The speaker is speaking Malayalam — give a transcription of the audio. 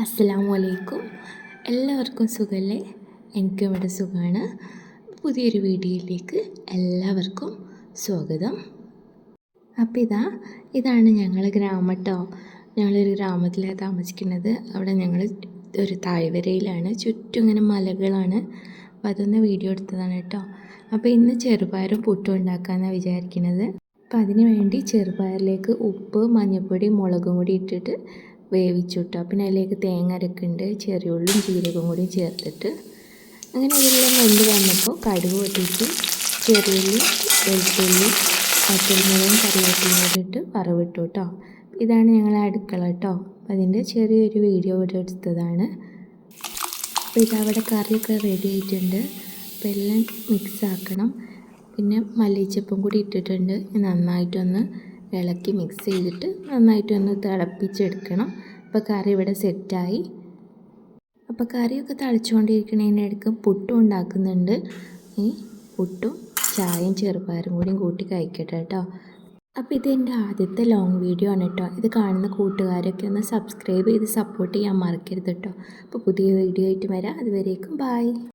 അസ്സലാമു അലൈക്കും എല്ലാവർക്കും സുഖമല്ലേ എനിക്കും ഇവിടെ സുഖമാണ് പുതിയൊരു വീഡിയോയിലേക്ക് എല്ലാവർക്കും സ്വാഗതം. അപ്പോൾ ഇതാ ഇതാണ് ഞങ്ങൾ ഗ്രാമം കേട്ടോ ഞങ്ങളൊരു ഗ്രാമത്തിലാണ് താമസിക്കുന്നത്. അവിടെ ഞങ്ങൾ ഒരു താഴ്വരയിലാണ്. ചുറ്റും ഇങ്ങനെ മലകളാണ്. അപ്പോൾ അതൊന്ന് വീഡിയോ എടുത്തതാണ് കേട്ടോ അപ്പോൾ ഇന്ന് ചെറുപയറും പുട്ടും ഉണ്ടാക്കാമെന്നാണ് വിചാരിക്കുന്നത് അപ്പോൾ അതിന് വേണ്ടി ചെറുപയറിലേക്ക് ഉപ്പ് മഞ്ഞൾപ്പൊടി മുളകും കൂടി ഇട്ടിട്ട് വേവിച്ചു കേട്ടോ പിന്നെ അതിലേക്ക് തേങ്ങ അരക്കുണ്ട് ചെറിയ ഉള്ളിയും ജീരകവും കൂടി ചേർത്തിട്ട്. അങ്ങനെ ഇതെല്ലാം വെന്ത് വന്നപ്പോൾ കടുക് പൊട്ടിച്ച് ചെറിയുള്ളി വെളുത്തുള്ളി പച്ചമുളകും കറിവേപ്പിലും കൂടി വറവിട്ടു കേട്ടോ. ഇതാണ് ഞങ്ങളെ അടുക്കള കേട്ടോ. അതിന്റെ ചെറിയൊരു വീഡിയോ ഇവിടെ എടുത്തതാണ്. അപ്പോൾ ഇതവിടെ കറിയൊക്കെ റെഡി ആയിട്ടുണ്ട്. അപ്പോൾ എല്ലാം മിക്സ് ആക്കണം. പിന്നെ മല്ലിച്ചപ്പും കൂടി ഇട്ടിട്ടുണ്ട്. നന്നായിട്ടൊന്ന് ഇളക്കി മിക്സ് ചെയ്തിട്ട് നന്നായിട്ടൊന്ന് തിളപ്പിച്ചെടുക്കണം. അപ്പോൾ കറി ഇവിടെ സെറ്റായി. അപ്പോൾ കറിയൊക്കെ തളിച്ചുകൊണ്ടിരിക്കുന്നതിനിടയ്ക്ക് പുട്ടും ഉണ്ടാക്കുന്നുണ്ട്. ഈ പുട്ടും ചായയും ചെറുപയറും കൂടിയും കൂട്ടി കഴിക്കട്ടെ കേട്ടോ. അപ്പോൾ ഇത് എന്റെ ആദ്യത്തെ ലോങ് വീഡിയോ ആണ് കേട്ടോ. ഇത് കാണുന്ന കൂട്ടുകാരൊക്കെ ഒന്ന് സബ്സ്ക്രൈബ് ചെയ്ത് സപ്പോർട്ട് ചെയ്യാൻ മറക്കരുത് കേട്ടോ. അപ്പോൾ പുതിയ വീഡിയോ ആയിട്ട് വരാം. അതുവരേക്കും ബായ്